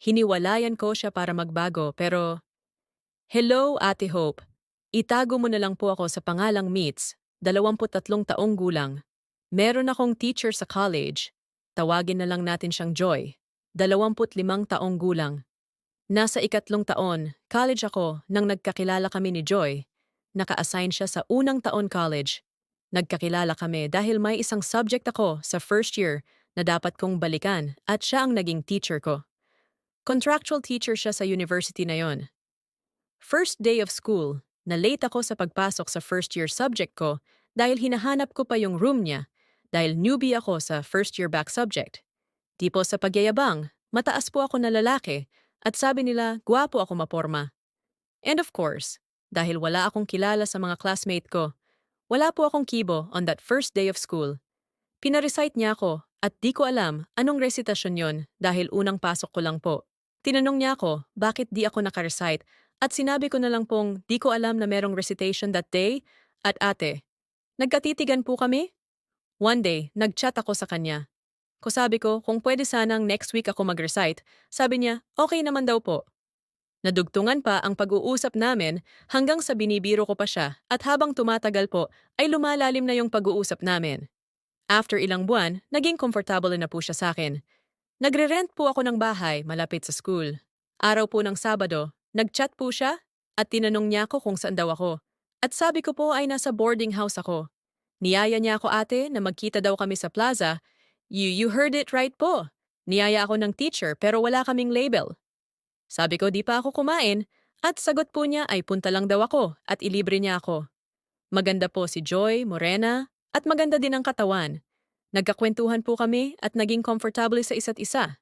Hiniwalayan ko siya para magbago pero... Hello, Ate Hope. Itago mo na lang po ako sa pangalang Meets, 23 taong gulang. Meron akong teacher sa college. Tawagin na lang natin siyang Joy, 25 taong gulang. Nasa ikatlong taon, college ako nang nagkakilala kami ni Joy. Naka-assign siya sa unang taon college. Nagkakilala kami dahil may isang subject ako sa first year na dapat kong balikan at siya ang naging teacher ko. Contractual teacher siya sa university na yon. First day of school, na late ako sa pagpasok sa first year subject ko dahil hinahanap ko pa yung room niya dahil newbie ako sa first year back subject. Di po sa pagyayabang, mataas po ako na lalaki at sabi nila gwapo ako maporma. And of course, dahil wala akong kilala sa mga classmate ko, wala po akong kibo on that first day of school. Pinarecite niya ako at di ko alam anong recitation yon dahil unang pasok ko lang po. Tinanong niya ako bakit di ako nakarecite at sinabi ko na lang pong di ko alam na merong recitation that day at ate. Nagkatitigan po kami? One day, nagchat ako sa kanya. Kusabi ko kung pwede sanang next week ako mag-recite, sabi niya okay naman daw po. Nadugtungan pa ang pag-uusap namin hanggang sa binibiro ko pa siya at habang tumatagal po ay lumalalim na yung pag-uusap namin. After ilang buwan, naging comfortable na po siya sa akin. Nagre-rent po ako ng bahay malapit sa school. Araw po ng Sabado, Nagchat po siya at tinanong niya ako kung saan daw ako. At sabi ko po ay nasa boarding house ako. Niyaya niya ako ate na magkita daw kami sa plaza. You, you heard it right po. Niyaya ako ng teacher pero wala kaming label. Sabi ko di pa ako kumain at sagot po niya ay punta lang daw ako at ilibre niya ako. Maganda po si Joy, Morena at maganda din ang katawan. Nagkakwentuhan po kami at naging comfortable sa isa't isa.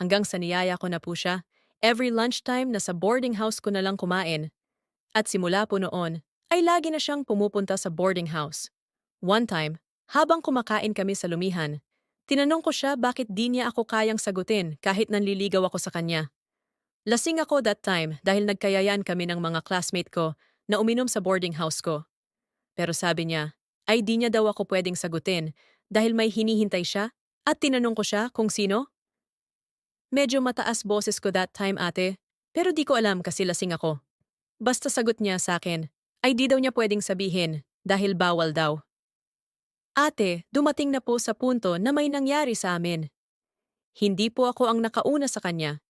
Hanggang sa niyaya ko na po siya Every lunchtime na sa boarding house ko na lang kumain. At simula po noon, ay lagi na siyang pumupunta sa boarding house. One time, habang kumakain kami sa lumihan, tinanong ko siya bakit di niya ako kayang sagutin kahit nanliligaw ako sa kanya. Lasing ako that time dahil nagkayayaan kami ng mga classmate ko na uminom sa boarding house ko. Pero sabi niya, ay di niya daw ako pwedeng sagutin dahil may hinihintay siya at tinanong ko siya kung sino Medyo mataas boses ko that time ate, pero di ko alam kasi lasing ako. Basta sagot niya sa akin, ay di daw niya pwedeng sabihin dahil bawal daw. Ate, dumating na po sa punto na may nangyari sa amin. Hindi po ako ang nakauna sa kanya.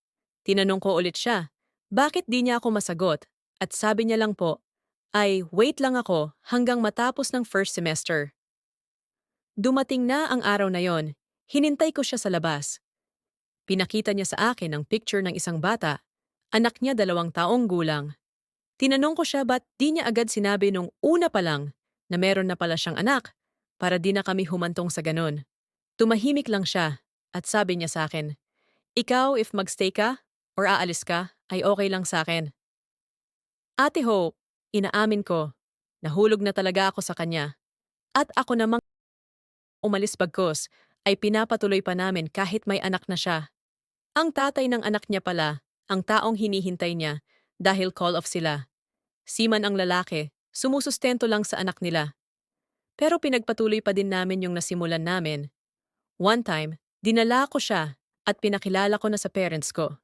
Tinanong ko ulit siya, bakit di niya ako masagot? At sabi niya lang po, ay wait lang ako hanggang matapos ng first semester. Dumating na ang araw na yon. Hinintay ko siya sa labas. Pinakita niya sa akin ang picture ng isang bata. Anak niya dalawang taong gulang. Tinanong ko siya ba't di niya agad sinabi nung una pa lang na meron na pala siyang anak para di na kami humantong sa ganon. Tumahimik lang siya at sabi niya sa akin, Ikaw if magstay ka or aalis ka ay okay lang sa akin. Ate Hope, inaamin ko, nahulog na talaga ako sa kanya. At ako namang umalis bagkos ay pinapatuloy pa namin kahit may anak na siya. Ang tatay ng anak niya pala, ang taong hinihintay niya, dahil call off sila. Siman ang lalaki, sumusustento lang sa anak nila. Pero pinagpatuloy pa din namin yung nasimulan namin. One time, dinala ko siya at pinakilala ko na sa parents ko.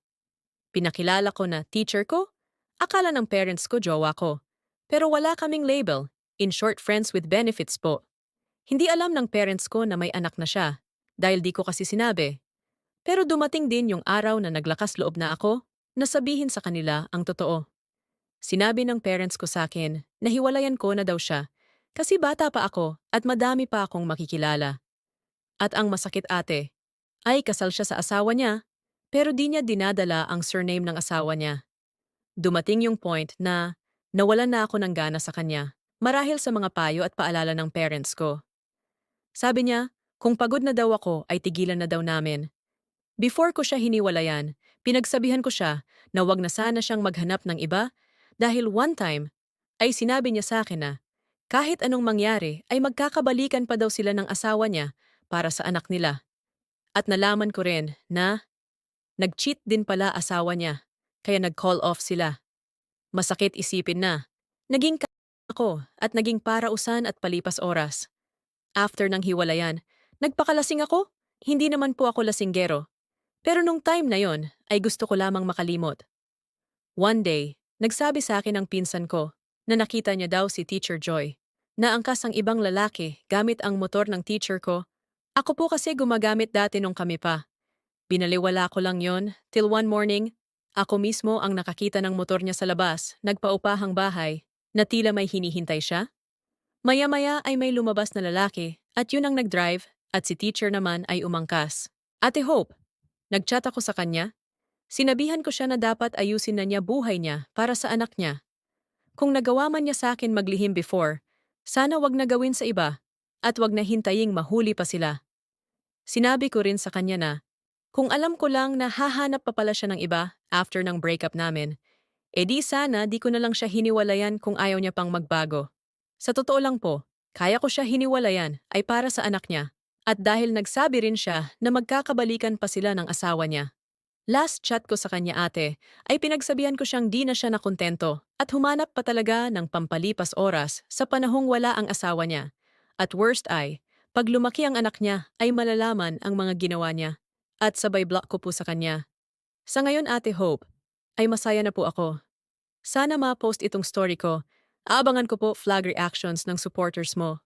Pinakilala ko na teacher ko, akala ng parents ko jowa ko. Pero wala kaming label, in short friends with benefits po. Hindi alam ng parents ko na may anak na siya, dahil di ko kasi sinabi. Pero dumating din yung araw na naglakas loob na ako na sabihin sa kanila ang totoo. Sinabi ng parents ko sa akin na hiwalayan ko na daw siya kasi bata pa ako at madami pa akong makikilala. At ang masakit ate, ay kasal siya sa asawa niya pero di niya dinadala ang surname ng asawa niya. Dumating yung point na nawalan na ako ng gana sa kanya marahil sa mga payo at paalala ng parents ko. Sabi niya, kung pagod na daw ako ay tigilan na daw namin Before ko siya hiniwalayan, pinagsabihan ko siya na wag na sana siyang maghanap ng iba dahil one time ay sinabi niya sa akin na kahit anong mangyari ay magkakabalikan pa daw sila ng asawa niya para sa anak nila. At nalaman ko rin na nag-cheat din pala asawa niya kaya nag-call off sila. Masakit isipin na. Naging ako at naging parausan at palipas oras. After ng hiwalayan, nagpakalasing ako. Hindi naman po ako lasinggero Pero nung time na yon, ay gusto ko lamang makalimot. One day, nagsabi sa akin ang pinsan ko na nakita niya daw si Teacher Joy. Naangkas ang ibang lalaki gamit ang motor ng teacher ko. Ako po kasi gumagamit dati nung kami pa. Binaliwala ko lang yon till one morning, ako mismo ang nakakita ng motor niya sa labas, nagpaupahang bahay, na tila may hinihintay siya. Maya-maya ay may lumabas na lalaki at yun ang nag-drive at si teacher naman ay umangkas. Ate Hope, nagchat ako sa kanya. Sinabihan ko siya na dapat ayusin na niya buhay niya para sa anak niya. Kung nagawa man niya sa akin maglihim before, sana wag na gawin sa iba at wag na hintaying mahuli pa sila. Sinabi ko rin sa kanya na, kung alam ko lang na hahanap pa pala siya ng iba after ng breakup namin, edi sana di ko na lang siya hiniwalayan kung ayaw niya pang magbago. Sa totoo lang po, kaya ko siya hiniwalayan ay para sa anak niya at dahil nagsabi rin siya na magkakabalikan pa sila ng asawa niya. Last chat ko sa kanya ate ay pinagsabihan ko siyang di na siya nakontento at humanap pa talaga ng pampalipas oras sa panahong wala ang asawa niya. At worst ay, pag lumaki ang anak niya ay malalaman ang mga ginawa niya at sabay block ko po sa kanya. Sa ngayon ate Hope, ay masaya na po ako. Sana ma-post itong story ko. Aabangan ko po flag reactions ng supporters mo.